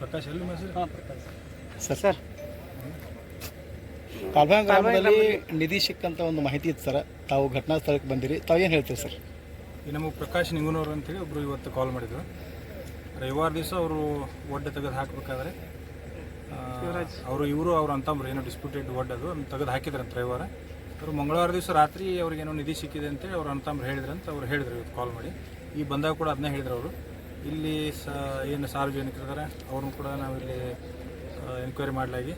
ಪ್ರಕಾಶ್ ಎಲ್ಲಿ message sir sir. ಕಾಲ್ಬಾಂಗ್ ಗ್ರಾಮದಲ್ಲಿ ನಿಧಿ ಸಿಕ್ಕಂತ ಒಂದು ಮಾಹಿತಿ ಇತ್ತು ಸರ್. ತಾವು ಘಟನಾ ಸ್ಥಳಕ್ಕೆ ಬಂದಿರಿ. ತಾವು ಏನು ಹೇಳ್ತೀರಿ ಸರ್? ಈ ನಮಗೆ ಪ್ರಕಾಶ್ ನಿಂಗುನವ್ರು ಅಂತೇಳಿ ಒಬ್ಬರು ಇವತ್ತು ಕಾಲ್ ಮಾಡಿದ್ರು. ರವಿವಾರ ದಿವಸ ಅವರು ಒಡ್ಡೆ ತೆಗೆದು ಹಾಕಬೇಕಾದ್ರೆ ಅವರು ಇವರು ಅವ್ರು ಅಂತಂಬ್ರು. ಏನೋ ಡಿಸ್ಪ್ಯೂಟೆಡ್ ಒಡ್ಡದು ಅದು. ತೆಗೆದು ಅಂತ ರವಿವಾರ ಅವರು ಮಂಗಳವಾರ ದಿವಸ ರಾತ್ರಿ ಅವ್ರಿಗೇನೋ ನಿಧಿ ಸಿಕ್ಕಿದೆ ಅಂತೇಳಿ ಅವ್ರು ಅಂತಂಬ್ರು ಹೇಳಿದ್ರಂತ ಅವ್ರು ಹೇಳಿದ್ರು ಇವತ್ತು ಕಾಲ್ ಮಾಡಿ. ಈ ಬಂದಾಗ ಕೂಡ ಅದನ್ನೇ ಹೇಳಿದ್ರು ಅವರು. ಇಲ್ಲಿ ಸ ಏನು ಸಾರ್ವಜನಿಕರು ಇದ್ದಾರೆ ಅವ್ರನ್ನೂ ಕೂಡ ನಾವಿಲ್ಲಿ ಎನ್ಕ್ವೈರಿ ಮಾಡಲಾಗಿ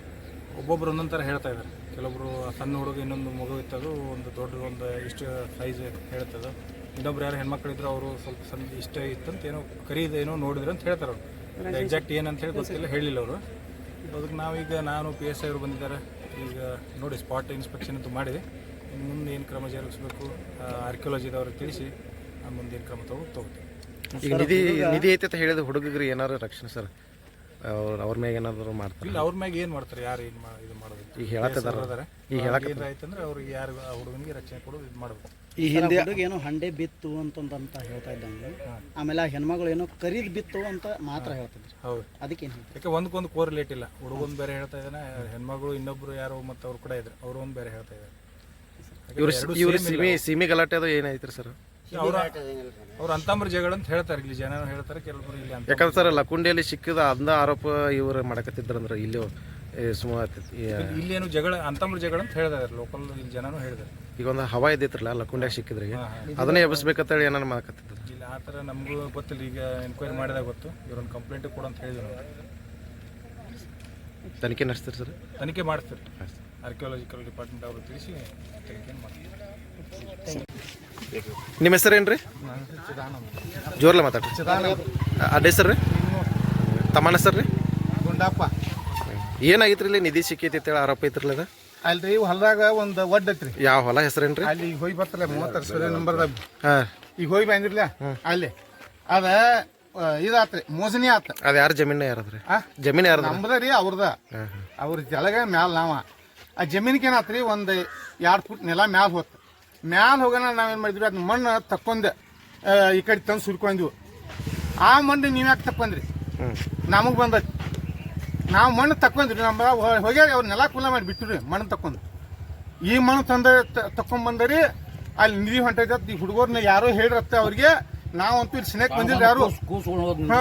ಒಬ್ಬೊಬ್ರು ಒಂದೊಂದು ಥರ ಹೇಳ್ತಾ ಇದ್ದಾರೆ. ಕೆಲವೊಬ್ಬರು ಸಣ್ಣ ಹುಡುಗ ಇನ್ನೊಂದು ಮಗು ಇತ್ತದು ಒಂದು ದೊಡ್ಡ ಒಂದು ಇಷ್ಟು ಸೈಜ್ ಹೇಳ್ತದೆ. ಇನ್ನೊಬ್ರು ಯಾರು ಹೆಣ್ಮಕ್ಳಿದ್ರು ಅವರು ಸ್ವಲ್ಪ ಸಣ್ಣ ಇಷ್ಟ ಇತ್ತಂತ ಏನೋ ಕರೀದೇನೋ ಏನೋ ನೋಡಿದ್ರು ಅಂತ ಹೇಳ್ತಾರೆ ಅವರು. ಎಕ್ಸಾಕ್ಟ್ ಏನಂತ ಹೇಳಿ ಗೊತ್ತಿಲ್ಲ ಹೇಳಿಲ್ಲ ಅವರು. ಅದಕ್ಕೆ ನಾವೀಗ ನಾನು ಪಿ ಎಸ್ ಐ ಅವರು ಬಂದಿದ್ದಾರೆ. ಈಗ ನೋಡಿ ಸ್ಪಾಟ್ ಇನ್ಸ್ಪೆಕ್ಷನ್ ಅಂತ ಮಾಡಿ ಇನ್ನು ಮುಂದೆ ಏನು ಕ್ರಮ ಜರುಗಿಸ್ಬೇಕು ಆರ್ಕಿಯಾಲಜಿದವ್ರಿಗೆ ತಿಳಿಸಿ ಆ ಮುಂದೆ ಏನು ಕ್ರಮ ತಗೋ ತಗೋತೀವಿ ಈಗ ನಿಧಿ ನಿಧಿ ಐತೆ ಅಂತ ಹೇಳಿದ ಹುಡುಗರಿಗೆ ಏನಾರು ರಕ್ಷಣೆ ಸರ್? ಅವ್ರ ಅವ್ರ ಮ್ಯಾಗ ಏನಾದ್ರು ಮಾಡ್ತಾರೆ? ಇಲ್ಲ ಅವ್ರ ಮ್ಯಾಗ ಏನು ಮಾಡ್ತಾರೆ? ಯಾರು ಏನು ಮಾ ಇದು ಮಾಡೋದು? ಈಗ ಹೇಳತ್ತಿದಾರ ಇದ್ದಾರೆ ಈಗ ಹೇಳಕ್ಕೆ ಆಯ್ತಂದ್ರೆ ಅವ್ರಿಗೆ ಯಾರು ಆ ಹುಡುಗನಿಗೆ ರಕ್ಷಣೆ ಕೊಡೋದು ಇದು ಮಾಡಬೇಕು. ಈ ಹಿಂದೆ ಹುಡುಗ ಏನೋ ಹಂಡೆ ಬಿತ್ತು ಅಂತಂದಂತ ಹೇಳ್ತಾ ಇದ್ದಂಗೆ ಆಮೇಲೆ ಆ ಹೆಣ್ಮಗಳು ಏನೋ ಕರೀದ್ ಬಿತ್ತು ಅಂತ ಮಾತ್ರ ಹೇಳ್ತಿದ್ರು. ಹೌದು. ಅದಕ್ಕೆ ಏನು ಯಾಕೆ ಒಂದಕ್ಕೊಂದು ಕೋರಿಲೇಟ್ ಇಲ್ಲ. ಹುಡುಗನ್ ಬೇರೆ ಹೇಳ್ತಾ ಇದ್ದಾನೆ ಹೆಣ್ಮಗಳು ಇನ್ನೊಬ್ರು ಯಾರೋ ಮತ್ತೆ ಅವ್ರು ಕೂಡ ಇದ್ರು. ಅವ್ರು ಒಂದು ಬೇರೆ ಹೇಳ್ತಾ ಇದ್ದಾರೆ. ಇವ್ರು ಇವ್ರು ಸಿಮಿ ಸಿಮಿ ಗಲಾಟೆ ಅದು ಏನಾಯ್ತು ಸರ್? ಅವ್ರ ಅವ್ರ ಅಂತಂಬ್ರ ಜಗಳ ಅಂತ ಹೇಳ್ತಾರೆ ಇಲ್ಲಿ ಜನ ಹೇಳ್ತಾರೆ ಕೆಲವರು ಇಲ್ಲಿ ಅಂತ ಯಾಕಂದ್ರೆ ಸರ್ ಲಕುಂಡಿಯಲ್ಲಿ ಸಿಕ್ಕಿದ ಅಂದ ಆರೋಪ ಇವರು ಮಾಡಕತ್ತಿದ್ರಂದ್ರೆ ಇಲ್ಲಿ ಸುಮಾರು ಇಲ್ಲೇನು ಜಗಳ ಅಂತಂಬ್ರ ಜಗಳ ಅಂತ ಹೇಳಿದಾರೆ ಲೋಕಲ್ ಇಲ್ಲಿ ಜನನು ಹೇಳಿದಾರೆ. ಈಗ ಒಂದು ಹವಾ ಇದ್ದೈತ್ರಲ್ಲ ಲಕುಂಡ್ಯಾಗ ಸಿಕ್ಕಿದ್ರಿಗೆ ಅದನ್ನೇ ಎಬ್ಬಿಸ್ಬೇಕಂತೇಳಿ ಏನಾರು ಮಾಡಕತ್ತಿದ್ರು? ಇಲ್ಲ ಆ ಥರ ನಮಗೂ ಗೊತ್ತಿಲ್ಲ ಈಗ ಎನ್ಕ್ವೈರಿ ಮಾಡಿದಾಗ ಗೊತ್ತು. ಇವ್ರೊಂದು ಕಂಪ್ಲೇಂಟ್ ಕೊಡು ಅಂತ ಹೇಳಿದ್ರು. ತನಿಖೆ ನಡೆಸ್ತೀರಿ ಸರ್? ತನಿಖೆ ಮಾಡ್ತಾರೆ ಆರ್ಕಿಯಾಲಜಿಕಲ್ ಡಿಪಾರ್ಟ್ಮೆಂಟ್ ಅವರು ತಿಳಿಸಿ ತನಿಖೆ ಮಾಡ್ತಾರೆ ನಿಮ್ಮ ಹೆಸರೇನ್ರಿ ಜೋರ್ಲ ಮಾತಾಡ್ರಿ. ಅಡ್ಡ ಹೆಸರು ರೀ ತಮ್ಮನ ಹೆಸರು ರೀ ಗುಂಡಪ್ಪ. ಏನಾಗಿತ್ತು ರೀ ನಿಧಿ ಸಿಕ್ಕೈತಿ ಅಂತೇಳಿ ಆರೋಪ ಐತ್ರಲ್ಲ ಅಲ್ಲಿ ಅಲ್ರಿ ಹೊಲದಾಗ ಒಂದು ಒಡ್ ಐತ್ರಿ. ಯಾವ ಹೊಲ ಹೆಸರೇನ್ರಿ ಅಲ್ಲಿ ಈಗ ಹೋಗಿ ಬರ್ತಲ್ಲ ಮೂವತ್ತಾರು ಸರಿ ನಂಬರ್ದಾಗ ಹಾಂ. ಈಗ ಹೋಗಿ ಬಂದಿರ್ಲ ಅಲ್ಲಿ. ಅದ ಇದಾತ್ರಿ ಮೋಸನಿ ಆತ. ಅದು ಯಾರು ಜಮೀನ ಯಾರದ್ರಿ? ಜಮೀನು ಯಾರು ನಮ್ದ ರೀ ಅವ್ರದ. ಅವ್ರ ಜಲಗ ಮ್ಯಾಲ ನಾವ. ಆ ಜಮೀನಿಗೆ ಏನಾತ್ರಿ ಒಂದು ಎರಡು ಫುಟ್ ನೆಲ ಮ್ಯಾಲ ಹೋತ್. ಮ್ಯಾಲ ಹೋಗೋಣ ನಾವೇನು ಮಾಡಿದ್ವಿ? ಅದನ್ನ ಮಣ್ಣು ತಕ್ಕೊಂಡೆ ಈ ಕಡೆ ತಂದು ಸುರ್ಕೊಂಡ್ವಿ ಆ ಮಣ್ಣು ನೀವು ಯಾಕೆ ತಕ್ಕೊಂಡ್ರಿ ಹ್ಞೂ ನಮಗೆ ಬಂದೈತಿ ನಾವು ಮಣ್ಣು ತಕ್ಕೊಂಡ್ರಿ ನಮ್ಮ ಹೋಗ್ಯಾರ ಅವ್ರ ನೆಲ ಕುಲ ಮಾಡಿ ಬಿಟ್ಟಿರಿ ಮಣ್ಣು ತಕ್ಕೊಂಡು ಈ ಮಣ್ಣು ತಂದ ತಕ್ಕೊಂಬಂದರಿ ಅಲ್ಲಿ ನಿಧಿ ಹೊಂಟೈತೆ ಈ ಹುಡುಗರ್ನ ಯಾರೋ ಹೇಳಿರತ್ತೆ ಅವ್ರಿಗೆ. ನಾವಂತೂ ಇಲ್ಲಿ ಸ್ನೇಹಕ್ಕೆ ಬಂದಿಲ್ಲ ಯಾರು? ಹಾ.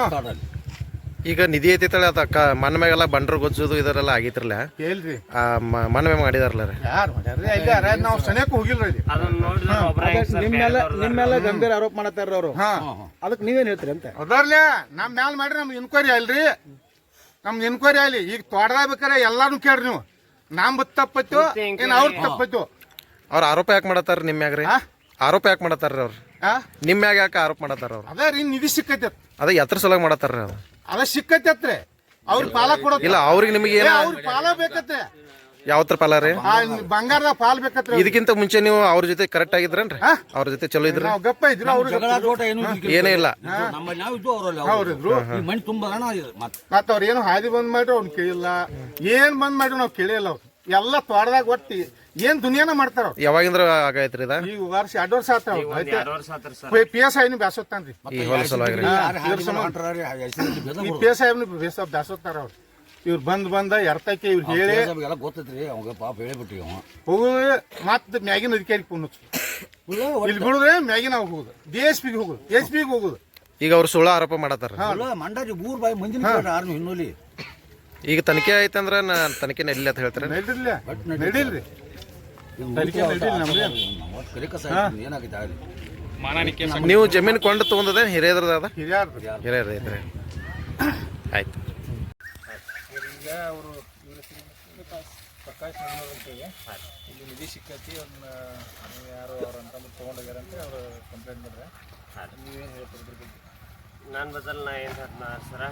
ಈಗ ನಿಧಿ ಐತಿ ತಳ ಅದ ಕ ಮನ್ ಮ್ಯಾಗೆಲ್ಲ ಬಂಡ್ರು ಗೊಜ್ಜೋದು ಇದರೆಲ್ಲ ಆಗೈತ್ರಲ್ಲ. ಹೇಳ್ರಿ ಆ ಮ- ಮಣ್ಣ ಮ್ಯಾಗ ಮಾಡಿದಾರಲ್ಲ ರೀ. ಯಾರು ಮಾಡ್ಯಾರ್ರಿ? ಇಲ್ಲ ನಾವು ಸನೇಕ ಹೋಗಿಲ್ರಿ ಇಲ್ಲಿ. ನಿಮ್ಮೆಲ್ಲ ನಿಮ್ಮೆಲ್ಲ ಗಂಭೀರ ಆರೋಪ ಮಾಡತ್ತಾರ ಅವರು. ಹಾ. ಅದಕ್ಕೆ ನೀವೇನ್ ಹೇಳ್ತೀರಿ ಅಂತ? ಅದಾರ್ಲೆ ನಮ್ ಮ್ಯಾಲ ಮಾಡ್ರಿ ನಮ್ದು ಇನ್ಕ್ವೈರಿ ಅಲ್ರಿ ನಮ್ದು ಇನ್ಕ್ವೈರಿ ಅಲ್ಲಿ ಈಗ ತೋಟದಾಗ ಬೇಕಾರೆ ಎಲ್ಲಾನು ಕೇಳ್ರಿ ನೀವು. ನಮ್ ತಪ್ಪತ್ತು ಏನ್ ಅವ್ರ ತಪ್ಪತ್ತು ಅವ್ರ ಆರೋಪ ಯಾಕೆ ಮಾಡತ್ತಾರ ನಿಮ್ಮ ಮ್ಯಾಗ ರೀ ಆ? ಆರೋಪ ಯಾಕೆ ಮಾಡತ್ತಾರ ಅವ್ರು? ಆ? ನಿಮ್ಮ ಮ್ಯಾಗ ಯಾಕೆ ಆರೋಪ ಮಾಡತ್ತಾರ ಅವ್ರು? ಅದೇ ರೀ ನಿಧಿ ಸಿಕ್ಕೈತೆ. ಅದ ಎತ್ರ ಸಲುವಾಗಿ ಮಾಡತ್ತಾರ ಅದು ಅದ ಸಿಕ್ಕತ್ತೆ ಅವ್ರ ಪಾಲ ಕೊಡೋದು ಇಲ್ಲ ಅವ್ರಿಗೆ ನಿಮಗೆ ಏನು ಅವ್ರ ಪಾಲ ಬೇಕತ್ತೆ. ಯಾವತ್ರ ಪಾಲ ರೀ? ಆ ಬಂಗಾರದ ಪಾಲ್ ಬೇಕತ್ರಿ ಇದಕ್ಕಿಂತ ಮುಂಚೆ ನೀವು ಅವ್ರ ಜೊತೆ ಕರೆಕ್ಟ್ ಆಗಿದ್ರನ್ರಿ ಅವ್ರ ಜೊತೆ ಚಲೋ ಇದ್ರಿ? ನಾವು ಗಪ್ಪ ಇದ್ರು ಅವ್ರು ಏನೇ ಇಲ್ಲ. ನಮ್ಮ ನಾವು ಇದ್ದು ಅವರಲ್ಲಿ ಅವ್ರಿದ್ರು ಈ ಮಣ್ಣು ತುಂಬ ಹಣ ಇದೆ ಮತ್ತೆ ಮತ್ತ ಅವ್ರ ಏನು ಹಾದಿ ಬಂದ್ ಮಾಡ್ರಿ ಅವ್ನ ಕೇಳಿಲ್ಲ. ಏನ್ ಬಂದ್ ಮಾಡ್ರಿ ನಾವು ಕೇಳಿಲ್ಲ ಅವ್ರು. ಎಲ್ಲ ತೋಟದಾಗ ಒಟ್ಟಿ ಏನ್ ದುನಿಯಾನ ಮಾಡ್ತಾರ ಅವ್ರು? ಯಾವಾಗಿಂದ್ರ ಆಗೈತ್ರಿ ಇದ? ಈಗ ವರ್ಷ ಎರಡು ವರ್ಷ ಆತ ಪಿ ಎಸ್ ಐನು ಬ್ಯಾಸೋತಾನ್ರಿ ಈ ಹೊಲ ಸಲುವಾಗಿ ರೀ. ಈ ಪಿ ಎಸ್ ಐನು ಬ್ಯಾಸೋತಾರ ಅವ್ರು. ಇವ್ರು ಬಂದ್ ಬಂದ ಎರ್ತಕ್ಕೆ ಇವ್ರು ಹೇಳಿ ಎಲ್ಲ ಗೊತ್ತೈತ್ರಿ ಅವಾಗ ಪಾಪ ಹೇಳಿಬಿಟ್ಟಿ ಅವ ಹೋಗುದು ಮತ್ತ ಮ್ಯಾಗಿನ ಅಧಿಕಾರಿ ಕುನ್ನಚ್ಚು ಇಲ್ಲಿ ಬಿಡುದ್ರೆ ಮ್ಯಾಗಿನ ಹೋಗುದು. ಡಿ ಎಸ್ ಪಿಗೆ ಹೋಗುದು. ಎಸ್ ಪಿಗೆ ಹೋಗುದು. ಈಗ ಅವ್ರು ಸುಳ್ಳ ಆರೋಪ ಮಾಡತ್ತಾರ. ಅಲ್ಲ ಮಂಡಾರಿ ಊರ್ ಬಾಯಿ ಮಂದಿನ ಆರ್ನು ಹಿನ್ನೂಲಿ ಈಗ ತನಿಖೆ ಆಯ್ತಂದ್ರ ನಾ ತನಿಖೆ ನಡಿಲಿ ಅಂತ ಹೇಳ್ತಾರೆ ನಡೀರ್ಲ ನಡೀಲ್ರಿ ನೀವು ಜಮೀನು ಕೊಂಡು ತಗೊಂಡದ ಹಿರಿಯದ್ರದ ಅದ? ಹಿರಿಯಾರ್ದು ಹಿರಿಯರ್ ಐತ್ರಿ ಆಯ್ತು. ಈಗ ಅವರು ಪ್ರಕಾಶ್ ಅಂತೇಳಿ ಇಲ್ಲಿ ನಿಧಿ ಸಿಕ್ಕೈತಿ ಅವ್ರನ್ನ ಯಾರು ಅವ್ರ ಅಂತಂದ್ರೆ ತೊಗೊಂಡೋಗ್ಯಾರ ಅಂತ ಅವರು ಕಂಪ್ಲೇಂಟ್ ಮಾಡಿದ್ರೆ. ನೀವೇನು ಹೇಳ್ತೀರಿ ನಾನು ಬದಲ್ ನನ್ನ ಬದಲು ನಾ ಏನು ಸರ?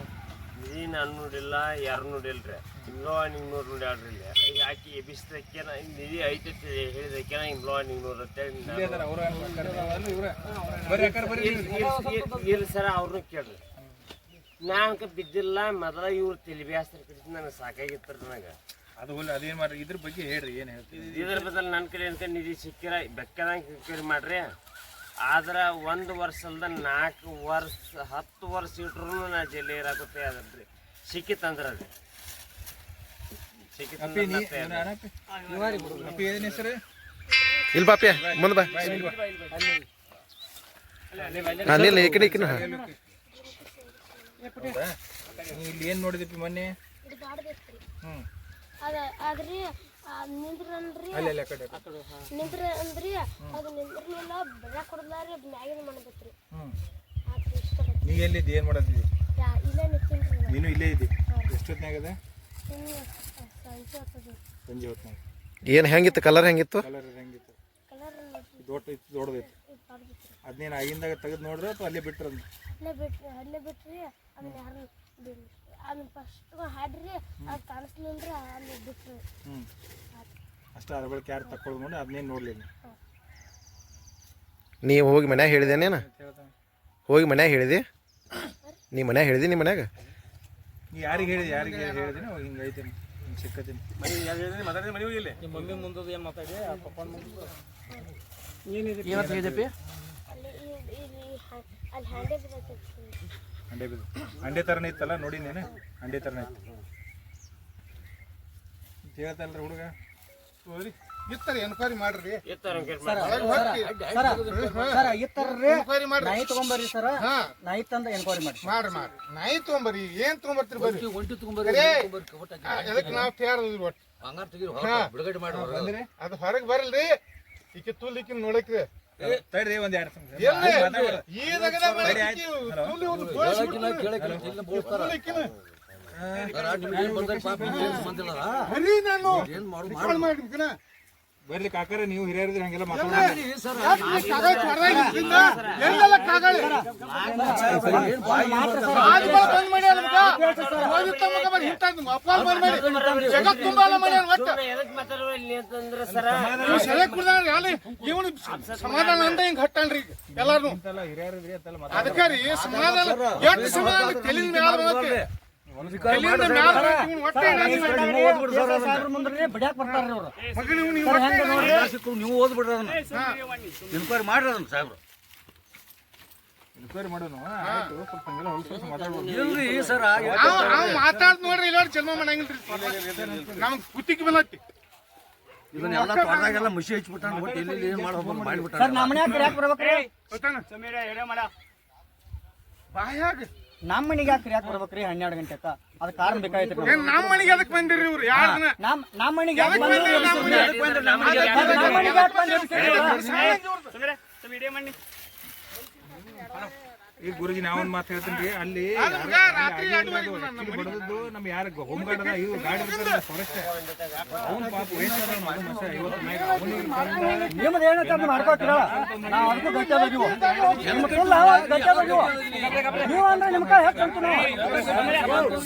ನಿಧಿ ನಾನು ನೋಡಿಲ್ಲ ಯಾರು ನೋಡಿಲ್ರಿ ಇಂಗ್ಲೋ ನಿಂಗ್ನೂರು ನೋಡ್ಯಾಡ್ರಿ ಇಲ್ಲಿ. ಈಗ ಆಕಿ ಎಬ್ಬಿಸಿದಕ್ಕೆ ನಿಧಿ ಐತೆ ಹೇಳಿದಕ್ಕೆ ಇಂಗ್ಲೋ ನಿಂಗ್ನೂರು ಅಂತೇಳಿ ಅಂತ ಹೇಳಿ ಇಲ್ಲ ಸರ ಅವ್ರನ್ನೂ ಕೇಳ್ರಿ. ನಾನು ಬಿದ್ದಿಲ್ಲ ಮೊದಲ ಇವ್ರು ತಿಳಿಬ್ಯಾಸ್ತ್ರ ಕಡಿಸಿ ನನಗೆ ಸಾಕಾಗಿತ್ತು ನನಗೆ. ಅದು ಅದೇನು ಮಾಡ್ರಿ? ಇದ್ರ ಬಗ್ಗೆ ಹೇಳ್ರಿ ಏನು ಹೇಳ್ತೀವಿ ಇದ್ರ ಬದಲು ನನ್ನ ಕಡೆ ಅಂತ ನಿಧಿ ಸಿಕ್ಕಿರ ಬೆಕ್ಕದಂಗೆ ಕೇಳಿ ಮಾಡ್ರಿ. ಆದ್ರೆ ಒಂದು ವರ್ಷ ಅಲ್ದ ನಾಲ್ಕು ವರ್ಷ ಹತ್ತು ವರ್ಷ ಇಟ್ರು ನಾ ಜೈಲಿ ಆಗುತ್ತೆ ಅದ್ರಿ ಸಿಕ್ಕಿತ್ತಂದ್ರ ಅದು. ಅಪ್ಪಿ ನೀ ಸಿಕ್ಕಿತ್ತಂದ್ರ ಅಪ್ಪಿ ಏನ್ ಹೆಸರು? ಇಲ್ಲಿ ಬಾಪ್ಯ ಮುಂದೆ ಬಾ. ಹಾಂ ನಿಲ್ಲ ಈ ಕಡೆ ಈ ಕಡೆ ನೀ ಇಲ್ಲಿ ಏನ್ ನೋಡಿದಿಪ್ಪಿ ಮೊನ್ನೆ? ಇದು ಅದ ನಿಂದ್ರನ್ರಿ. ಅಲ್ಲಿ ಅಲ್ಲಿ ಕಡೆ ನಿಂದ್ರ ಅಂದ್ರಿ ಅದು ನಿಂದ್ರಲಿಲ್ಲ ಬೆಳ ಕೊಡಲಾರಿ ಮ್ಯಾಗಿನ ಮಾಡಬೇಕ್ರಿ. ನೀ ಎಲ್ಲಿದ್ದಿ ಏನ್ ಮಾಡತ್ತಿದ್ದಿ ಯಾ ಇಲ್ಲೇ ನಿಂತಿನ್ರಿ ನಾ ನೀನು ಇಲ್ಲೇ ಇದ್ದಿ? ಎಷ್ಟೊತ್ನಾಗದ ಇನ್ನು ಸಂಜೆ ಆಗ್ತದೆ ಸಂಜೆ ಹೊತ್ನಾಗ. ಏನು ಹೆಂಗಿತ್ತು ಕಲರ್ ಹೆಂಗಿತ್ತು? ಕಲರ್ ಹೆಂಗಿತ್ತು? ಕಲರ್ ದೊಡ್ಡ ಇತ್ತು ದೊಡ್ಡದೈತಿ. ಇದು ಬಾಡ್ದೈತ್ರಿ ಅದನ್ನೇನು ಆಗಿಂದಾಗ ತೆಗೆದು ನೋಡ್ರಿ ಅಥವಾ ಅಲ್ಲೇ ಬಿಟ್ರ ಅಲ್ಲೇ ಬಿಟ್ರಿ ಅಲ್ಲೇ ಬಿಟ್ರಿ ಅದನ್ನ ಯಾರು ಅದನ್ನ ಫಸ್ಟ್ ಹಾಡ್ರಿ ಅದು ಅಲ್ಲಿ ಬಿಟ್ರಿ. ಹ್ಮ್. ಅಷ್ಟ ಅದ್ರ ಬಳಿಕ ಯಾರು ತಕ್ಕೊಳ್ಕೊಂಡು ಅದನ್ನೇನು ನೋಡ್ಲಿಲ್ಲ. ನೀವು ಹೋಗಿ ಮನ್ಯಾಗ ಹೇಳಿದೇನೇನ ಹೋಗಿ ಮನ್ಯಾಗ ಹೇಳಿದಿ? ನೀ ಮನ್ಯಾಗ ಹೇಳಿದಿ ನಿಮ್ಮ ಮನ್ಯಾಗ? ನೀ ಯಾರಿಗೆ ಹೇಳಿದೆ ಯಾರಿಗೆ ಹೇಳಿದಿನ ಹಿಂಗೆ ಐತೀನಿ ಹಿಂಗೆ ಸಿಕ್ಕತ್ತೀನಿ ಏನಾಗ್ತಿದೆಪಿ ಅಲ್ಲಿ ಈ- ಇಲ್ಲಿ ಹ- ಅಲ್ಲಿ ಹ್ಯಾಂಡೆ ಬಿದ್ದೈತಿ ಅಂಡೆ ಬಿದ್ದು ಅಂಡೆ ಥರನೇ ಇತ್ತಲ್ಲ ನೋಡಿನೇನು ಅಂಡೆ ಥರನೇ ಇತ್ತು. ಅಂತ ಹೇಳ್ತಲ್ರಿ ಹುಡುಗ? ಇತ್ತರ ಎನ್ಕ್ವೈರಿ ಮಾಡ್ರಿ. ಮಾಡ್ರಿ ಮಾಡ್ರಿ ಮಾಡ್ರಿ. ನಾಯಿ ತಗೊಂಬರ್ರಿ ಸರ. ಹಾ. ನಾಯಿ ತಂದ ಎನ್ಕ್ವೈರಿ ಮಾಡಿ ಮಾಡ್ರಿ ಮಾಡ್ರಿ. ನಾಯಿ ತಗೊಂಬರ್ರಿ. ಏನ್ ತಗೊಂಬರ್ತೀರಿ ಬರ್ರಿ. ಒಂಟಿ ತಗೊಂಬರ್ರಿ. ನಾವ್ ತಯಾರ ಒಟ್ಟು. ಬಿಡುಗಡೆ ಮಾಡಿ ಹೊರಗೆ. ಅದು ಹೊರಗೆ ಬರಲ್ರಿ. ಈಕೆ ತುಲ್ ಈಕಿನ ನೋಡಕ್ರಿ. ತಡ್ರಿ ಒಂದ್ ಎರಡು ಸಂಘ ಬರ್ಲಿ ಕಾಕರ ನೀವು ಹಿರಿಯರಿದ್ರೆ ಹಂಗೆಲ್ಲ ಮಾತಾಡ್ರಿ ಇವನು ಸಮಾಧಾನ ಅಂತ ಹಿಂಗ್ ಹಟ್ಟಣ್ರಿ ಎಲ್ಲಾರು ಅದಕ್ಕೆ ರೀ ಸಮಾಧಾನ ಎಷ್ಟು ಸಮಾಧಾನ ತಿಳಿದ ಮ್ಯಾಲ ನೀವು ಓದ್ಬಿಡ್ರಿ ಅದನ್ನ ಇನ್ಕ್ವೈರಿ ಮಾಡ್ರಿ ಅದನ್ನ ಸಾಹೇಬ್ರು ಇನ್ಕ್ವೈರಿ ಸ್ವಲ್ಪ ಹಂಗೆಲ್ಲ ಮಾತಾಡ್ಬೋದು ಇಲ್ರಿ ಸರ್ ನಾವು ಮಾತಾಡ್ ನೋಡ್ರಿ ಇಲ್ಲ ಜನ್ಮ ಮಾಡಂಗಿಲ್ರಿ ನಮ್ಗ್ ಕುತ್ತಿಗೆ ಬೀಳತ್ತಿ ಇದನ್ನೆಲ್ಲ ತೊಡೆದಾಗೆಲ್ಲ ಮುಸಿ ಹಚ್ಬಿಟ್ಟಾನ ಒಟ್ಟು ಎಲ್ಲಿ ಏನ್ ಸರ್ ಬಾಯಾಗ ನಮ್ಮ ಮನೆಗೆ ಯಾಕೆ ಯಾಕೆ ಬರ್ಬೇಕ್ರಿ ಹನ್ನೆರಡು ಗಂಟೆಕ ಅದ್ ಕಾರಣ ಬೇಕಾಯ್ತು ನಮ್ಮ ಮನೆಗೆ ಅದಕ್ಕೆ ಬಂದಿರಿ ಇವ್ರು? ಯಾರ್ ದಿನ ನಮ್ ನಮ್ಮ ಮನೆಗೆ ಯಾಕೆ ಬಂದಿರಿ ನಮ್ಮ ಮನೆಗೆ? ನಮ್ಮ ಯಾಕೆ ಬಂದಿರಿ? ಈಗ ಗುರುಜಿ ನಾವೊಂದ್ ಮಾತು ಹೇಳ್ತೀನಿ ರೀ ಅಲ್ಲಿ ಬಂದ ನಮ್ಮ ನಮ್ಮ ಯಾರ ಹೋಮ್ ಗಾರ್ಡ್ ಅದ ಇವ್ರು ಗಾಡಿ ಫಾರೆಸ್ಟ್ ಅವ್ನು ಪಾಪ ವಯಸ್ಸಾದ ಮಗ ಮಸ ಐವತ್ತು ಮ್ಯಾಗ ಅವನಿಗೆ ನಿಮ್ದು ಏನಂತ ಮಾಡ್ಕೋತೀರ ನಾವು ಅದಕ್ಕೂ ಗಟ್ಟಿ ಗಟ್ಟಿ ನೀವು ಅಂದ್ರೆ ಹೆಚ್ಚು ನಾವು